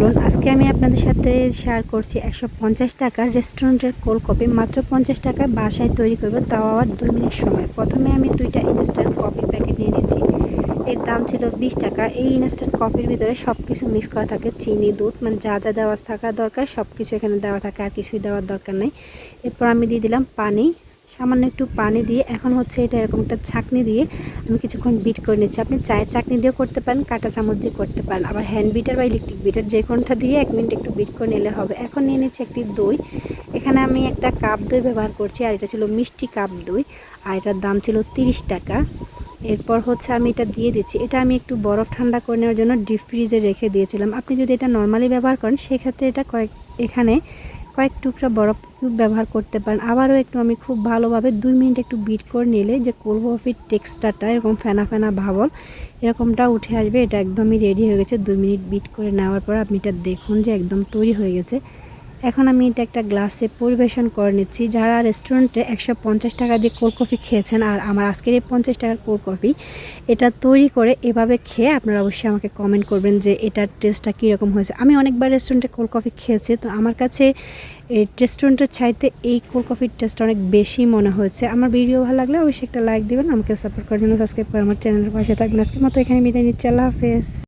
চলুন, আজকে আমি আপনাদের সাথে শেয়ার করছি একশো পঞ্চাশ টাকার রেস্টুরেন্টের কোল্ড কপি মাত্র পঞ্চাশ টাকায় বাসায় তৈরি করব, তাও আবার দুই মিনিট সময়। প্রথমে আমি দুইটা ইনস্ট্যান্ট কফি প্যাকেট নিয়ে নিয়েছি। এর দাম ছিল বিশ টাকা। এই ইনস্ট্যান্ট কফির ভিতরে সব কিছু মিক্স করা থাকে। চিনি, দুধ মানে যা যা দেওয়া থাকা দরকার সব কিছু এখানে দেওয়া থাকে। আর কিছুই দেওয়ার দরকার নেই। এরপর আমি দিয়ে দিলাম পানি। সামান্য একটু পানি দিয়ে, এখন হচ্ছে এটা এরকম একটা ছাকনি দিয়ে আমি কিছুক্ষণ বিট করে নিচ্ছি। আপনি চায়ের চাকনি দিয়েও করতে পারেন, কাঁটা চামচ দিয়ে করতে পারেন। আবার হ্যান্ড বিটার বা ইলেকট্রিক বিটার যে কোনটা দিয়ে এক মিনিট একটু বিট করে নিলে হবে। এখন নিয়ে নিচ্ছি একটি দই। এখানে আমি একটা কাপ দই ব্যবহার করছি, আর এটা ছিল মিষ্টি কাপ দই, আর এটার দাম ছিল তিরিশ টাকা। এরপর হচ্ছে আমি এটা দিয়ে দিচ্ছি। এটা আমি একটু বরফ ঠান্ডা করে নেওয়ার জন্য ডিপ ফ্রিজে রেখে দিয়েছিলাম। আপনি যদি এটা নর্মালি ব্যবহার করেন, সেক্ষেত্রে এটা কয়েক, এখানে কয়েক টুকরা বরফ কিউব ব্যবহার করতে পারেন। আবারও একটু আমি খুব ভালোভাবে দুই মিনিট একটু বিট করে নিলে যে কোলকফির কফির টেক্সচারটা এরকম ফেনা ফেনা ভাবল, এরকমটা উঠে আসবে, এটা একদমই রেডি হয়ে গেছে। দুই মিনিট বিট করে নেওয়ার পর আপনি এটা দেখুন যে একদম তৈরি হয়ে গেছে। এখন আমি এটা একটা গ্লাসে পরিবেশন করে নিচ্ছি। যারা রেস্টুরেন্টে একশো পঞ্চাশ টাকা দিয়ে কোল্ড কফি খেয়েছেন আর আমার আজকের এই পঞ্চাশ টাকার কোল্ড কফি, এটা তৈরি করে এভাবে খেয়ে আপনারা অবশ্যই আমাকে কমেন্ট করবেন যে এটার টেস্টটা কীরকম হয়েছে। আমি অনেকবার রেস্টুরেন্টে কোল্ড কফি খেয়েছি, তো আমার কাছে এই রেস্টুরেন্টের চাইতে এই কোল্ড কফির টেস্ট অনেক বেশি মনে হয়েছে। আমার ভিডিও ভালো লাগলে অবশ্যই একটা লাইক দেবেন, আমাকে সাপোর্ট করার জন্য সাবস্ক্রাইব করে আমার চ্যানেলের পাশে থাকবেন। আজকের মতো এখানে বিদায় নিচ্ছি, আল্লাহ হাফেজ।